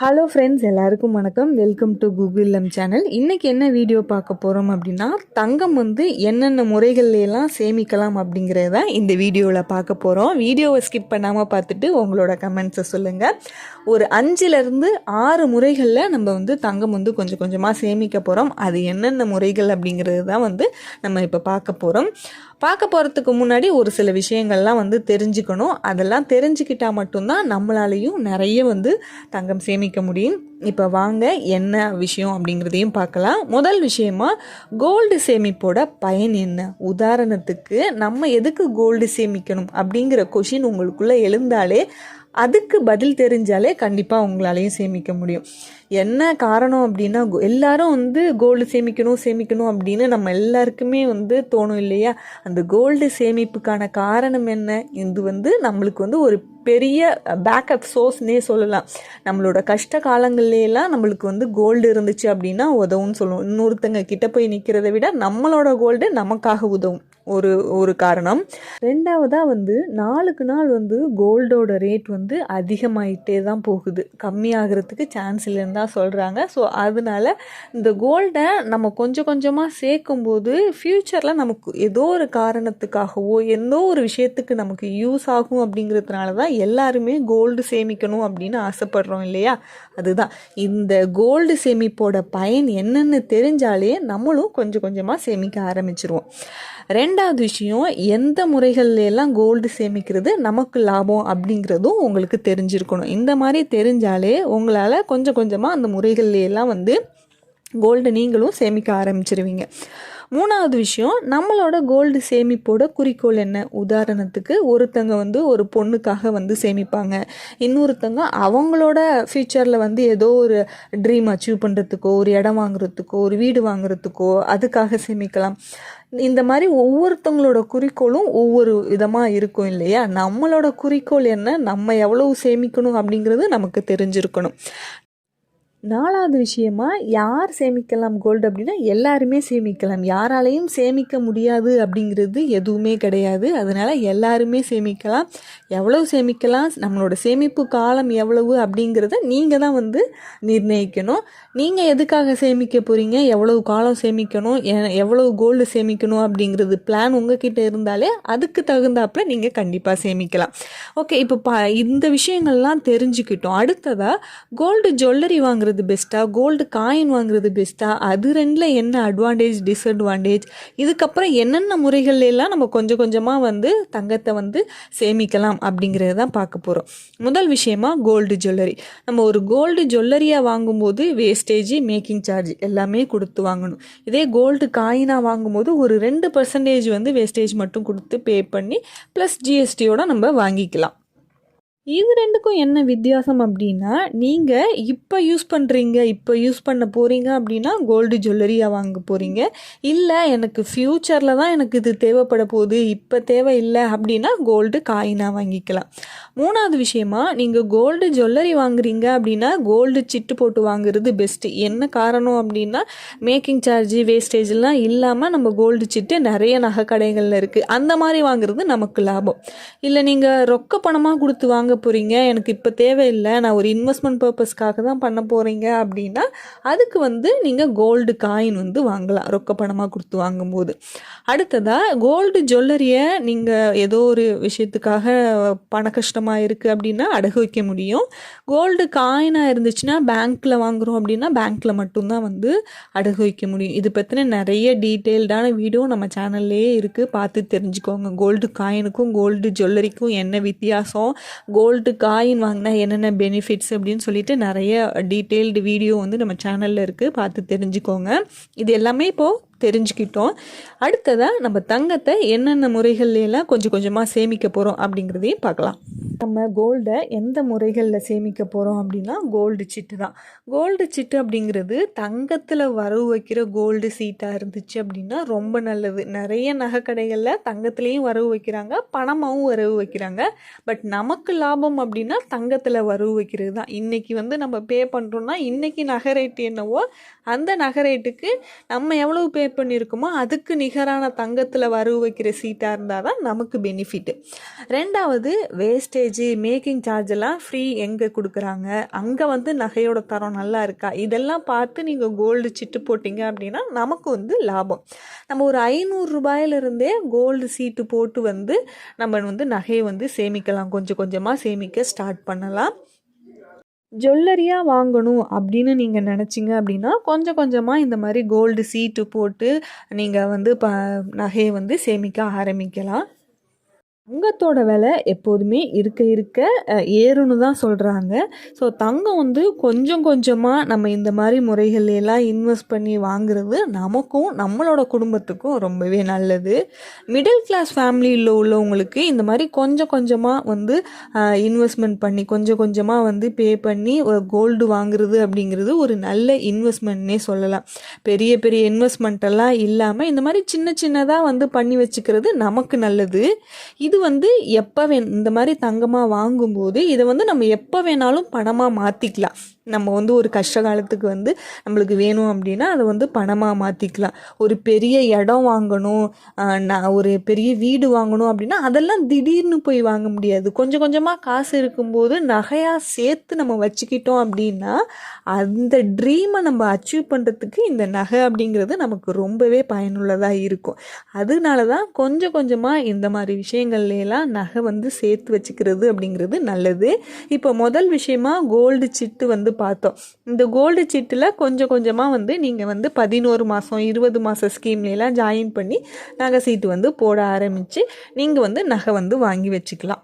Hello friends எல்லாருக்கும் வணக்கம். Welcome to Google M channel இன்றைக்கி என்ன வீடியோ பார்க்க போகிறோம் அப்படின்னா தங்கம் வந்து என்னென்ன முறைகள்ல எல்லாம் சேமிக்கலாம் அப்படிங்கிறத இந்த வீடியோவில் பார்க்க போகிறோம் வீடியோவை ஸ்கிப் பண்ணாமல் பார்த்துட்டு உங்களோட கமெண்ட்ஸை சொல்லுங்கள் ஒரு அஞ்சுலேருந்து ஆறு முறைகளில் நம்ம வந்து தங்கம் வந்து கொஞ்சம் கொஞ்சமாக சேமிக்க போகிறோம் அது என்னென்ன முறைகள் அப்படிங்கிறது தான் வந்து நம்ம இப்போ பார்க்க போகிறோம் பார்க்க போகிறதுக்கு முன்னாடி ஒரு சில விஷயங்கள்லாம் வந்து தெரிஞ்சுக்கணும். அதெல்லாம் தெரிஞ்சுக்கிட்டால் மட்டும்தான் நம்மளாலையும் நிறைய வந்து தங்கம் சேமிக்க முடியும். இப்போ வாங்க என்ன விஷயம் அப்படிங்கிறதையும் பார்க்கலாம். முதல் விஷயமா கோல்டு சேமிப்போட பயன் என்ன? உதாரணத்துக்கு நம்ம எதுக்கு கோல்டு சேமிக்கணும் அப்படிங்கிற கொஷின் உங்களுக்குள்ளே எழுந்தாலே அதுக்கு பதில் தெரிஞ்சாலே கண்டிப்பாக உங்களாலையும் சேமிக்க முடியும். என்ன காரணம் அப்படின்னா எல்லாரும் வந்து கோல்டு சேமிக்கணும் சேமிக்கணும் அப்படின்னு நம்ம எல்லாருக்குமே வந்து தோணும் இல்லையா? அந்த கோல்டு சேமிப்புக்கான காரணம் என்ன? இது வந்து நம்மளுக்கு வந்து ஒரு பெரிய பேக்கப் சோர்ஸ்னே சொல்லலாம். நம்மளோட கஷ்ட காலங்கள்லாம் நம்மளுக்கு வந்து கோல்டு இருந்துச்சு அப்படின்னா உதவும்னு சொல்லுவோம். இன்னொருத்தங்க கிட்ட போய் நிற்கிறத விட நம்மளோட கோல்டு நமக்காக உதவும். ஒரு ஒரு காரணம். ரெண்டாவதாக வந்து நாளுக்கு நாள் வந்து கோல்டோட ரேட் வந்து அதிகமாயிட்டே தான் போகுது. கம்மியாகிறதுக்கு சான்ஸ் இல்லைன்னு தான் சொல்கிறாங்க ஸோ அதனால இந்த கோல்டை நம்ம கொஞ்சம் கொஞ்சமாக சேர்க்கும்போது ஃப்யூச்சரில் நமக்கு ஏதோ ஒரு காரணத்துக்காகவோ எந்தோ ஒரு விஷயத்துக்கு நமக்கு யூஸ் ஆகும் அப்படிங்கிறதுனால தான் எல்லாருமே கோல்டு சேமிக்கணும் அப்படின்னு ஆசைப்படுறோம் இல்லையா? அதுதான். இந்த கோல்டு சேமிப்போட பயன் என்னன்னு தெரிஞ்சாலே நம்மளும் கொஞ்சம் கொஞ்சமாக சேமிக்க ஆரம்பிச்சிருவோம். ரெண்டு ரெண்டாவது விஷயம் எந்த முறைகள்லாம் கோல்டு சேமிக்கிறது நமக்கு லாபம் அப்படிங்கிறதும் உங்களுக்கு தெரிஞ்சிருக்கணும். இந்த மாதிரி தெரிஞ்சாலே உங்களால் கொஞ்சம் கொஞ்சமாக அந்த முறைகள்ல எல்லாம் வந்து கோல்டு நீங்களும் சேமிக்க ஆரம்பிச்சிருவீங்க. மூணாவது விஷயம் நம்மளோட கோல்டு சேமிப்போட குறிக்கோள் என்ன? உதாரணத்துக்கு ஒருத்தங்க வந்து ஒரு பொண்ணுக்காக வந்து சேமிப்பாங்க. இன்னொருத்தங்க அவங்களோட ஃப்யூச்சரில் வந்து ஏதோ ஒரு ட்ரீம் அச்சீவ் பண்ணுறதுக்கோ ஒரு இடம் வாங்குறதுக்கோ ஒரு வீடு வாங்குறதுக்கோ அதுக்காக சேமிக்கலாம். இந்த மாதிரி ஒவ்வொருத்தவங்களோட குறிக்கோளும் ஒவ்வொரு விதமாக இருக்கும் இல்லையா? நம்மளோட குறிக்கோள் என்ன? நம்ம எவ்வளவு சேமிக்கணும் அப்படிங்கிறது நமக்கு தெரிஞ்சிருக்கணும். நாலாவது விஷயமா யார் சேமிக்கலாம் கோல்டு அப்படின்னா எல்லாருமே சேமிக்கலாம். யாராலையும் சேமிக்க முடியாது அப்படிங்கிறது எதுவுமே கிடையாது. அதனால் எல்லாருமே சேமிக்கலாம். எவ்வளவு சேமிக்கலாம்? நம்மளோட சேமிப்பு காலம் எவ்வளவு அப்படிங்கிறத நீங்கள் தான் வந்து நிர்ணயிக்கணும். நீங்கள் எதுக்காக சேமிக்க போகிறீங்க எவ்வளவு காலம் சேமிக்கணும்? எ- எவ்வளவு கோல்டு சேமிக்கணும் அப்படிங்கிறது பிளான் உங்ககிட்ட இருந்தாலே அதுக்கு தகுந்தாப்புல நீங்கள் கண்டிப்பாக சேமிக்கலாம். ஓகே இப்போ ப இந்த விஷயங்கள்லாம் தெரிஞ்சுக்கிட்டோம். அடுத்ததாக கோல்டு ஜுவல்லரி வாங்குறது பெஸ்ட்டாக கோல்டு காயின் வாங்குறது பெஸ்ட்டாக அது ரெண்டில் என்ன அட்வான்டேஜ் டிஸ்அட்வான்டேஜ் இதுக்கப்புறம் என்னென்ன முறைகள்ல எல்லாம் நம்ம கொஞ்சம் கொஞ்சமாக வந்து தங்கத்தை வந்து சேமிக்கலாம் அப்படிங்கிறத தான் பார்க்க போகிறோம் முதல் விஷயமா கோல்டு ஜுவல்லரி நம்ம ஒரு கோல்டு ஜுவல்லரியாக வாங்கும்போது வேஸ்டேஜ் மேக்கிங் சார்ஜ் எல்லாமே கொடுத்து வாங்கணும். இதே கோல்டு காயினாக வாங்கும்போது ஒரு ரெண்டு பர்சன்டேஜ் வந்து வேஸ்டேஜ் மட்டும் கொடுத்து பே பண்ணி ப்ளஸ் ஜிஎஸ்டியோட நம்ம வாங்கிக்கலாம். இது ரெண்டுக்கும் என்ன வித்தியாசம் அப்படின்னா நீங்கள் இப்போ யூஸ் பண்ணுறீங்க இப்போ யூஸ் பண்ண போகிறீங்க அப்படின்னா கோல்டு ஜுவல்லரியாக வாங்க போகிறீங்க இல்லை எனக்கு ஃப்யூச்சரில் தான் எனக்கு இது தேவைப்பட போகுது இப்போ தேவை இல்லை அப்படின்னா கோல்டு காயினாக வாங்கிக்கலாம். மூணாவது விஷயமா நீங்கள் கோல்டு ஜுவல்லரி வாங்குறீங்க அப்படின்னா கோல்டு சிட்டு போட்டு வாங்குறது பெஸ்ட்டு என்ன காரணம் அப்படின்னா மேக்கிங் சார்ஜ் வேஸ்டேஜ்லாம் இல்லாமல் நம்ம கோல்டு சிட்டு நிறைய நகை கடைகளில் இருக்குது அந்த மாதிரி வாங்குறது நமக்கு லாபம். இல்லை நீங்கள் ரொக்க பணமாக கொடுத்து வாங்க போகிறீங்க எனக்கு இப்போ தேவையில்லை நான் ஒரு இன்வெஸ்ட்மெண்ட் பர்பஸ்க்காக தான் பண்ண போகிறீங்க அப்படின்னா அதுக்கு வந்து நீங்கள் கோல்டு காயின் வந்து வாங்கலாம் ரொக்க பணமாக கொடுத்து வாங்கும்போது. அடுத்ததாக கோல்டு ஜுவல்லரியை நீங்கள் ஏதோ ஒரு விஷயத்துக்காக பண கஷ்டமாக இருக்குது அப்படின்னா அடகு வைக்க முடியும். கோல்டு காயினாக இருந்துச்சுன்னா பேங்க்கில் வாங்குறோம் அப்படின்னா பேங்க்கில் மட்டும்தான் வந்து அடகு வைக்க முடியும். இது பற்றின நிறைய டீட்டெயில்டான வீடியோ நம்ம சேனல்லே இருக்குது பார்த்து தெரிஞ்சுக்கோங்க. கோல்டு காயினுக்கும் கோல்டு ஜுவல்லரிக்கும் என்ன வித்தியாசம்? கோல்டு காயின் வாங்கினா என்னென்ன பெனிஃபிட்ஸ் அப்படின்னு சொல்லிட்டு நிறைய டீட்டெயில்டு வீடியோ வந்து நம்ம சேனலில் இருக்குது பார்த்து தெரிஞ்சுக்கோங்க. இது எல்லாமே இப்போது தெரிஞ்சுக்கிட்டோம். அடுத்ததாக நம்ம தங்கத்தை என்னென்ன முறைகள்லாம் கொஞ்சம் கொஞ்சமாக சேமிக்க போகிறோம் அப்படிங்கிறதையும் பார்க்கலாம். நம்ம கோல்டை எந்த முறைகளில் சேமிக்க போகிறோம் அப்படின்னா கோல்டு சிட்டு தான். கோல்டு சிட்டு அப்படிங்கிறது தங்கத்தில் வரவு வைக்கிற கோல்டு சீட்டாக இருந்துச்சு அப்படின்னா ரொம்ப நல்லது. நிறைய நகை கடைகளில் தங்கத்துலேயும் வரவு வைக்கிறாங்க பணமாகவும் வரவு வைக்கிறாங்க. பட் நமக்கு லாபம் அப்படின்னா தங்கத்தில் வரவு வைக்கிறது தான். இன்றைக்கி வந்து நம்ம பே பண்ணுறோன்னா இன்றைக்கி நகை ரேட்டு என்னவோ அந்த நகை ரேட்டுக்கு நம்ம எவ்வளவு பே பண்ணியிருக்கோமோ அதுக்கு நிகரான தங்கத்தில் வரவு வைக்கிற சீட்டாக இருந்தால் தான் நமக்கு பெனிஃபிட்டு ரெண்டாவது வேஸ்டேஜ் மேக்கிங் சார்ஜ் எல்லாம் ஃப்ரீ எங்கே கொடுக்குறாங்க? அங்கே வந்து நகையோட தரம் நல்லா இருக்கா? இதெல்லாம் பார்த்து நீங்கள் கோல்டு சிட்டு போட்டிங்க அப்படின்னா நமக்கு வந்து லாபம். நம்ம ஒரு ஐநூறு ரூபாயிலிருந்தே கோல்டு சீட்டு போட்டு வந்து நம்ம வந்து நகையை வந்து சேமிக்கலாம். கொஞ்சம் கொஞ்சமாக சேமிக்க ஸ்டார்ட் பண்ணலாம். ஜுவல்லரியாக வாங்கணும் அப்படின்னு நீங்கள் நினச்சிங்க அப்படின்னா கொஞ்சம் கொஞ்சமாக இந்த மாதிரி கோல்டு சீட்டு போட்டு நீங்கள் வந்து ப நகையை வந்து சேமிக்க ஆரம்பிக்கலாம். தங்கத்தோட விலை எப்போதுமே இருக்க இருக்க ஏறும்னு ஏறுன்னு தான் சொல்கிறாங்க ஸோ தங்கம் வந்து கொஞ்சம் கொஞ்சமாக நம்ம இந்த மாதிரி முறைகள்ல எல்லாம் இன்வெஸ்ட் பண்ணி வாங்குறது நமக்கும் நம்மளோட குடும்பத்துக்கும் ரொம்பவே நல்லது. மிடில் கிளாஸ் ஃபேமிலியில் உள்ளவங்களுக்கு இந்த மாதிரி கொஞ்சம் கொஞ்சமாக வந்து இன்வெஸ்ட்மெண்ட் பண்ணி கொஞ்சம் கொஞ்சமாக வந்து பே பண்ணி கோல்டு வாங்குறது அப்படிங்கிறது ஒரு நல்ல இன்வெஸ்ட்மெண்ட்னே சொல்லலாம். பெரிய பெரிய இன்வெஸ்ட்மெண்ட்டெல்லாம் இல்லாமல் இந்த மாதிரி சின்ன சின்னதாக வந்து பண்ணி வச்சுக்கிறது நமக்கு நல்லது. இது வந்து எப்போ வே இந்த மாதிரி தங்கமாக வாங்கும்போது இதை வந்து நம்ம எப்போ வேணாலும் பணமாக மாற்றிக்கலாம் நம்ம வந்து ஒரு கஷ்ட காலத்துக்கு வந்து நம்மளுக்கு வேணும் அப்படின்னா அதை வந்து பணமாக மாற்றிக்கலாம் ஒரு பெரிய இடம் வாங்கணும் நான் ஒரு பெரிய வீடு வாங்கணும் அப்படின்னா அதெல்லாம் திடீர்னு போய் வாங்க முடியாது. கொஞ்சம் கொஞ்சமாக காசு இருக்கும்போது நகையாக சேர்த்து நம்ம வச்சுக்கிட்டோம் அப்படின்னா அந்த ட்ரீமை நம்ம அச்சீவ் பண்ணுறதுக்கு இந்த நகை அப்படிங்கிறது நமக்கு ரொம்பவே பயனுள்ளதாக இருக்கும். அதனால தான் கொஞ்சம் கொஞ்சமாக இந்த மாதிரி விஷயங்கள் எல்லாம் நகை வந்து சேர்த்து வச்சுக்கிறது அப்படிங்கிறது நல்லது. இப்போ முதல் விஷயமா கோல்டு சிட்டு வந்து பார்த்தோம். இந்த கோல்டு சிட்டில் கொஞ்சம் கொஞ்சமாக வந்து நீங்கள் வந்து பதினோரு மாதம் இருபது மாதம் ஸ்கீம்லாம் ஜாயின் பண்ணி நகை சீட்டு வந்து போட ஆரம்பித்து நீங்கள் வந்து நகை வந்து வாங்கி வச்சுக்கலாம்.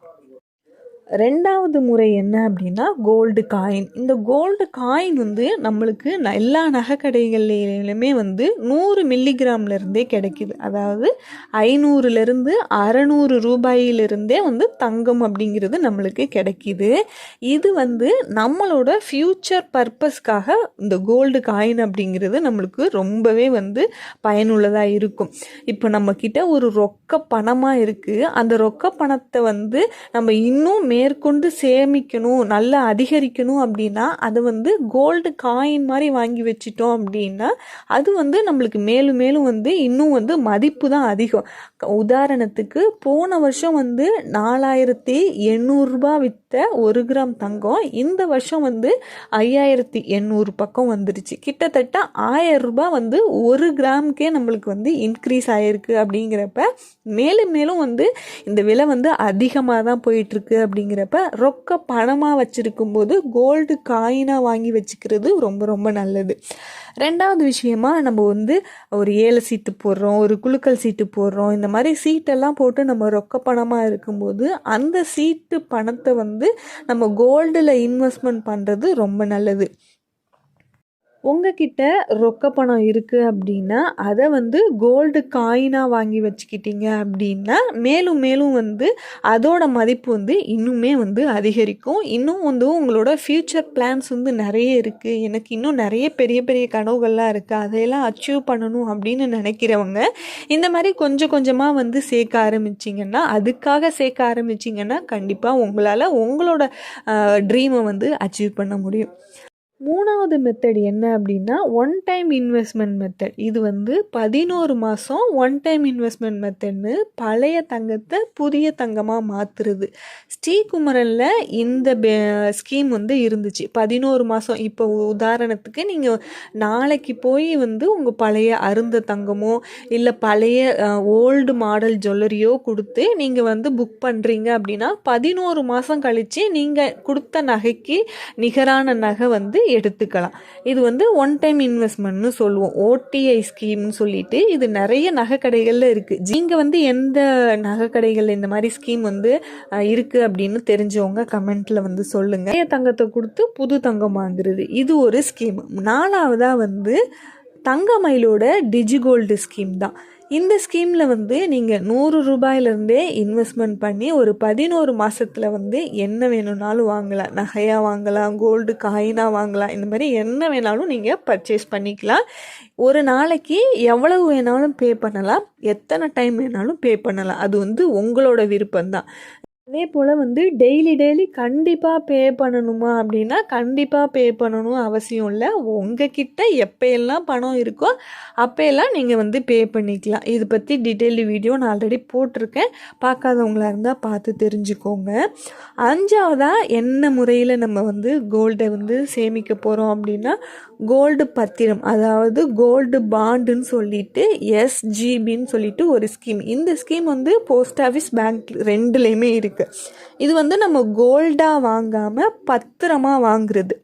ரெண்டாவது முறை என்ன அப்படின்னா கோல்டு காயின் இந்த கோல்டு காயின் வந்து நம்மளுக்கு ந- எல்லா நகைக்கடைகள்லையுமே வந்து நூறு மில்லிகிராம்லேருந்தே கிடைக்கிது. அதாவது ஐநூறுலேருந்து அறநூறு ரூபாயிலிருந்தே வந்து தங்கம் அப்படிங்கிறது நம்மளுக்கு கிடைக்கிது. இது வந்து நம்மளோட ஃப்யூச்சர் பர்பஸ்க்காக இந்த கோல்டு காயின் அப்படிங்கிறது நம்மளுக்கு ரொம்பவே வந்து பயனுள்ளதாக இருக்கும். இப்போ நம்மக்கிட்ட ஒரு ரொக்க பணமாக இருக்குது அந்த ரொக்க பணத்தை வந்து நம்ம இன்னும் மேற்கொண்டு சேமிக்கணும் நல்லா அதிகரிக்கணும் அப்படின்னா அது வந்து கோல்டு காயின் மாதிரி வாங்கி வச்சிட்டோம் அப்படின்னா அது வந்து நம்மளுக்கு மேலும் மேலும் வந்து இன்னும் வந்து மதிப்பு தான் அதிகம். உதாரணத்துக்கு போன வருஷம் வந்து நாலாயிரத்தி எண்ணூறுரூபா விற்ற ஒரு கிராம் தங்கம் இந்த வருஷம் வந்து ஐயாயிரத்தி எண்ணூறு பக்கம் வந்துருச்சு. கிட்டத்தட்ட ஆயிரம் ரூபாய் வந்து ஒரு கிராமுக்கே நம்மளுக்கு வந்து இன்க்ரீஸ் ஆகிருக்கு அப்படிங்கிறப்ப மேலும் மேலும் வந்து இந்த விலை வந்து அதிகமாக தான் போயிட்டுருக்கு அப்படிங்கிறப்ப ரொக்க பணமாக வச்சுருக்கும் போது கோல்டு காயினாக வாங்கி வச்சுக்கிறது ரொம்ப ரொம்ப நல்லது. ரெண்டாவது விஷயமா நம்ம வந்து ஒரு ஏழை சீட்டு போடுறோம் ஒரு குலுக்கல் சீட்டு போடுறோம் இந்த மாதிரி சீட்டெல்லாம் போட்டு நம்ம ரொக்க பணமாக இருக்கும்போது அந்த சீட்டு பணத்தை வந்து நம்ம கோல்டில் இன்வெஸ்ட்மெண்ட் பண்ணுறது ரொம்ப நல்லது. உங்ககிட்ட ரொக்க பணம் இருக்குது அப்படின்னா அதை வந்து கோல்டு காயினாக வாங்கி வச்சுக்கிட்டீங்க அப்படின்னா மேலும் மேலும் வந்து அதோட மதிப்பு வந்து இன்னுமே வந்து அதிகரிக்கும். இன்னும் வந்து உங்களோட ஃப்யூச்சர் பிளான்ஸ் வந்து நிறைய இருக்குது எனக்கு இன்னும் நிறைய பெரிய பெரிய கனவுகள்லாம் இருக்குது அதையெல்லாம் அச்சீவ் பண்ணணும் அப்படின்னு நினைக்கிறவங்க இந்த மாதிரி கொஞ்சம் கொஞ்சமாக வந்து சேர்க்க ஆரம்பிச்சிங்கன்னா அதுக்காக சேர்க்க ஆரம்பிச்சிங்கன்னா கண்டிப்பாக உங்களால் உங்களோட ட்ரீமை வந்து அச்சீவ் பண்ண முடியும். மூணாவது மெத்தட் என்ன அப்படின்னா ஒன் டைம் இன்வெஸ்ட்மெண்ட் மெத்தட் இது வந்து பதினோரு மாதம் ஒன் டைம் இன்வெஸ்ட்மெண்ட் மெத்தட்னு பழைய தங்கத்தை புதிய தங்கமாக மாற்றுறது ஸ்ரீகுமரனில் இந்த ஸ்கீம் வந்து இருந்துச்சு. பதினோரு மாதம் இப்போ உதாரணத்துக்கு நீங்கள் நாளைக்கு போய் வந்து உங்கள் பழைய அருந்த தங்கமோ இல்லை பழைய ஓல்டு மாடல் ஜுவல்லரியோ கொடுத்து நீங்கள் வந்து புக் பண்ணுறீங்க அப்படின்னா பதினோரு மாதம் கழித்து நீங்கள் கொடுத்த நகைக்கு நிகரான நகை வந்து எடுத்துக்கலாம். இது வந்து ஒன் டைம் இன்வெஸ்ட்மெண்ட்னு சொல்லுவோம். ஓடிஐ ஸ்கீம்னு சொல்லிட்டு இது நிறைய நகை கடைகளில் இருக்குது நீங்கள் வந்து எந்த நகை கடைகளில் இந்த மாதிரி ஸ்கீம் வந்து இருக்குது அப்படின்னு தெரிஞ்சவங்க கமெண்ட்டில் வந்து சொல்லுங்கள் பழைய தங்கத்தை கொடுத்து புது தங்கம் வாங்குறது இது ஒரு ஸ்கீம் நாலாவதாக வந்து தங்க மயிலோட டிஜிகோல்டு ஸ்கீம் தான். இந்த ஸ்கீமில் வந்து நீங்கள் நூறு ரூபாயிலேருந்தே இன்வெஸ்ட்மெண்ட் பண்ணி ஒரு பதினோரு மாதத்தில் வந்து என்ன வேணும்னாலும் வாங்கலாம். நகையாக வாங்கலாம் கோல்டு காயினாக வாங்கலாம். இந்த மாதிரி என்ன வேணாலும் நீங்கள் பர்ச்சேஸ் பண்ணிக்கலாம். ஒரு நாளைக்கு எவ்வளவு வேணாலும் பே பண்ணலாம். எத்தனை டைம் வேணாலும் பே பண்ணலாம். அது வந்து உங்களோட விருப்பம்தான். அதே போல் வந்து டெய்லி டெய்லி கண்டிப்பாக பே பண்ணணுமா அப்படின்னா கண்டிப்பாக பே பண்ணணும் அவசியம் இல்லை. உங்ககிட்ட எப்போயெல்லாம் பணம் இருக்கோ அப்போயெல்லாம் நீங்கள் வந்து பே பண்ணிக்கலாம். இதை பற்றி டீட்டெயில் வீடியோ நான் ஆல்ரெடி போட்டிருக்கேன். பார்க்காதவங்களா இருந்தால் பார்த்து தெரிஞ்சுக்கோங்க. அஞ்சாவதாக என்ன முறையில் நம்ம வந்து கோல்டை வந்து சேமிக்க போகிறோம் அப்படின்னா கோல்டு பத்திரம் அதாவது கோல்டு பாண்டுன்னு சொல்லிட்டு எஸ்ஜிபின்னு சொல்லிட்டு ஒரு ஸ்கீம் இந்த ஸ்கீம் வந்து போஸ்ட் ஆஃபீஸ் பேங்க் ரெண்டுலேயுமே இருக்குது இது வந்து நம்ம கோல்டாக வாங்காமல் பத்திரமா வாங்குறது.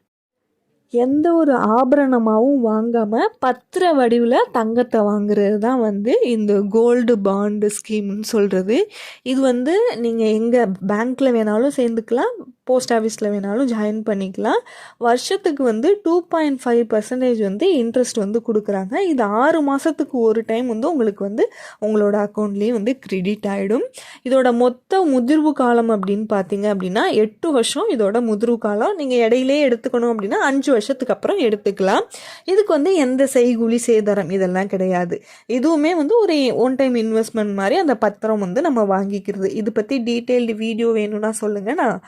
எந்த ஒரு ஆபரணமாகவும் வாங்காமல் பத்திர வடிவில் தங்கத்தை வாங்குறது தான் வந்து இந்த கோல்டு பாண்டு ஸ்கீம்னு சொல்கிறது இது வந்து நீங்கள் எங்கே பேங்க்கில் வேணாலும் சேர்ந்துக்கலாம் போஸ்ட் ஆஃபீஸில் வேணாலும் ஜாயின் பண்ணிக்கலாம். வருஷத்துக்கு வந்து டூ பாயிண்ட் ஃபைவ் பர்சன்டேஜ் வந்து இன்ட்ரெஸ்ட் வந்து கொடுக்குறாங்க. இது ஆறு மாதத்துக்கு ஒரு டைம் வந்து உங்களுக்கு வந்து உங்களோட அக்கௌண்ட்லேயே வந்து கிரெடிட் ஆகிடும் இதோட மொத்த முதிர்வு காலம் அப்படின்னு பார்த்தீங்க அப்படின்னா எட்டு வருஷம். இதோட முதிர்வு காலம் நீங்கள் இடையிலே எடுத்துக்கணும் அப்படின்னா அஞ்சு வருஷத்துக்கு அப்புறம் எடுத்துக்கலாம். இதுக்கு வந்து எந்த செய்கூலி சேதாரம் இதெல்லாம் கிடையாது. இதுவுமே வந்து ஒரு ஒன் டைம் இன்வெஸ்ட்மெண்ட் மாதிரி அந்த பத்திரம் வந்து நம்ம வாங்கிக்கிறது. இது பற்றி டீட்டெயில்டு வீடியோ வேணும்னா சொல்லுங்கள் நான்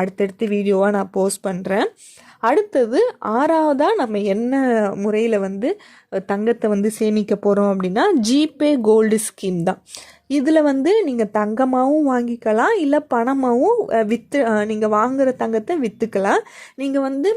அடுத்தடுத்து வீடியோவாக நான் போஸ்ட் பண்ணுறேன் அடுத்தது ஆறாவதாக நம்ம என்ன முறையில் வந்து தங்கத்தை வந்து சேமிக்க போகிறோம் அப்படின்னா ஜிபே கோல்டு ஸ்கீம் தான். இதில் வந்து நீங்கள் தங்கமாகவும் வாங்கிக்கலாம் இல்லை பணமாகவும் விற்று நீங்கள் வாங்குகிற தங்கத்தை விற்றுக்கலாம் நீங்கள் வந்து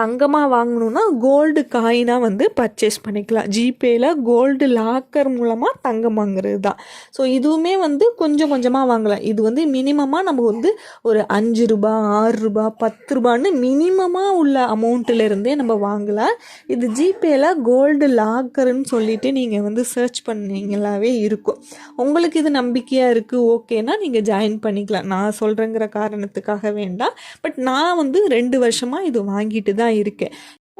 தங்கமாக வாங்கணுன்னா கோல்டு காயினாக வந்து பர்ச்சேஸ் பண்ணிக்கலாம். ஜிபேயில் கோல்டு லாக்கர் மூலமாக தங்கம் வாங்குறது தான். ஸோ இதுவுமே வந்து கொஞ்சம் கொஞ்சமாக வாங்கலாம். இது வந்து மினிமமாக நம்ம வந்து ஒரு அஞ்சு ரூபா ஆறு ரூபா பத்து ரூபான்னு மினிமமாக உள்ள அமௌண்ட்டில் நம்ம வாங்கலாம். இது ஜிபேயில் கோல்டு லாக்கர்னு சொல்லிட்டு நீங்கள் வந்து சர்ச் பண்ணீங்களாவே இருக்கும். உங்களுக்கு இது நம்பிக்கையாக இருக்குது ஓகேனா நீங்கள் ஜாயின் பண்ணிக்கலாம். நான் சொல்கிறேங்கிற காரணத்துக்காக வேண்டாம். பட் நான் வந்து ரெண்டு வருஷமாக இது வாங்கிட்டு தான் தான் இருக்கேன்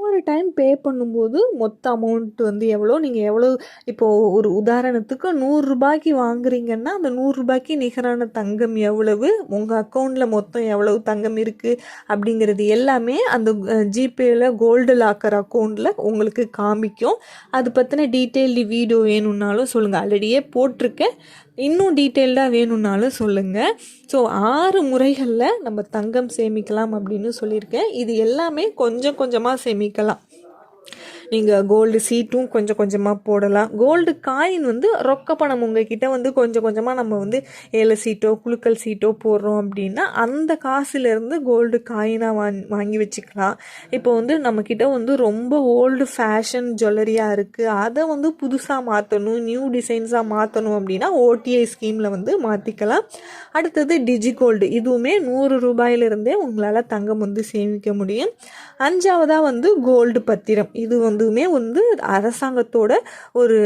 ஒரு டைம் பே பண்ணும்போது மொத்த அமௌண்ட் வந்து எவ்வளோ? நீங்கள் எவ்வளோ? இப்போது ஒரு உதாரணத்துக்கு நூறுரூபாய்க்கு வாங்குறீங்கன்னா அந்த நூறுரூபாய்க்கு நிகரான தங்கம் எவ்வளவு? உங்கள் அக்கௌண்ட்டில் மொத்தம் எவ்வளவு தங்கம் இருக்குது அப்படிங்கிறது எல்லாமே அந்த ஜிபேயில் கோல்டு லாக்கர் அக்கௌண்ட்டில் உங்களுக்கு காமிக்கும். அது பற்றின டீட்டெயில் வீடியோ வேணும்னாலும் சொல்லுங்கள் ஆல்ரெடியே போட்டிருக்கேன். இன்னும் டீட்டெயில்டாக வேணும்னாலும் சொல்லுங்கள் ஸோ ஆறு முறைகளில் நம்ம தங்கம் சேமிக்கலாம் அப்படின்னு சொல்லியிருக்கேன். இது எல்லாமே கொஞ்சம் கொஞ்சமாக சேமிக்கலாம். நீங்கள் கோல்டு சீட்டும் கொஞ்சம் கொஞ்சமாக போடலாம். கோல்டு காயின் வந்து ரொக்க பணம் உங்ககிட்ட வந்து கொஞ்சம் கொஞ்சமாக நம்ம வந்து ஏழை சீட்டோ குழுக்கள் சீட்டோ போடுறோம் அப்படின்னா அந்த காசுலேருந்து கோல்டு காயினாக வாங்கி வாங்கி வச்சுக்கலாம். இப்போ வந்து நம்மக்கிட்ட வந்து ரொம்ப ஓல்டு ஃபேஷன் ஜுவல்லரியாக இருக்குது அதை வந்து புதுசாக மாற்றணும் நியூ டிசைன்ஸாக மாற்றணும் அப்படின்னா ஓடிஐ ஸ்கீமில் வந்து மாற்றிக்கலாம் அடுத்தது டிஜி கோல்டு இதுவுமே நூறு ரூபாயிலிருந்தே உங்களால் தங்கம் வந்து சேமிக்க முடியும். அஞ்சாவதாக வந்து கோல்டு பத்திரம். இது இது வந்துமே வந்து அரசாங்கத்தோட ஒரு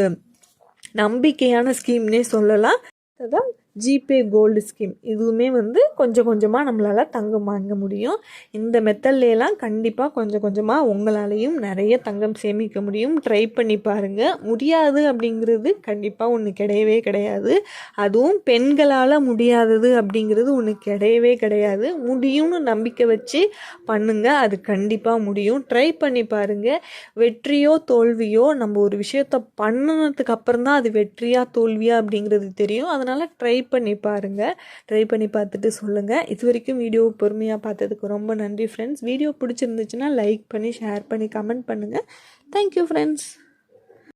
நம்பிக்கையான ஸ்கீம்னே சொல்லலாம். அதான் ஜிபே கோல்டு ஸ்கீம் இதுவுமே வந்து கொஞ்சம் கொஞ்சமாக நம்மளால் தங்கம் வாங்க முடியும். இந்த மெத்தட்லாம் கண்டிப்பாக கொஞ்சம் கொஞ்சமாக உங்களாலையும் நிறைய தங்கம் சேமிக்க முடியும். ட்ரை பண்ணி பாருங்கள் முடியாது அப்படிங்கிறது கண்டிப்பாக ஒன்று கிடையவே கிடையாது. அதுவும் பெண்களால் முடியாதது அப்படிங்கிறது ஒன்று கிடையவே கிடையாது. முடியும்னு நம்பிக்கை வச்சு பண்ணுங்கள் அது கண்டிப்பாக முடியும். ட்ரை பண்ணி பாருங்கள் வெற்றியோ தோல்வியோ நம்ம ஒரு விஷயத்த பண்ணினதுக்கு அப்புறம் தான் அது வெற்றியா தோல்வியா அப்படிங்கிறது தெரியும். அதனால் ட்ரை பண்ணி பாருங்கள் ட்ரை பண்ணி பார்த்துட்டு சொல்லுங்கள் இது வரைக்கும் வீடியோ பொறுமையாக பார்த்ததுக்கு ரொம்ப நன்றி ஃப்ரெண்ட்ஸ் வீடியோ பிடிச்சிருந்துச்சுன்னா லைக் பண்ணி ஷேர் பண்ணி கமெண்ட் பண்ணுங்கள் தேங்க்யூ ஃப்ரெண்ட்ஸ்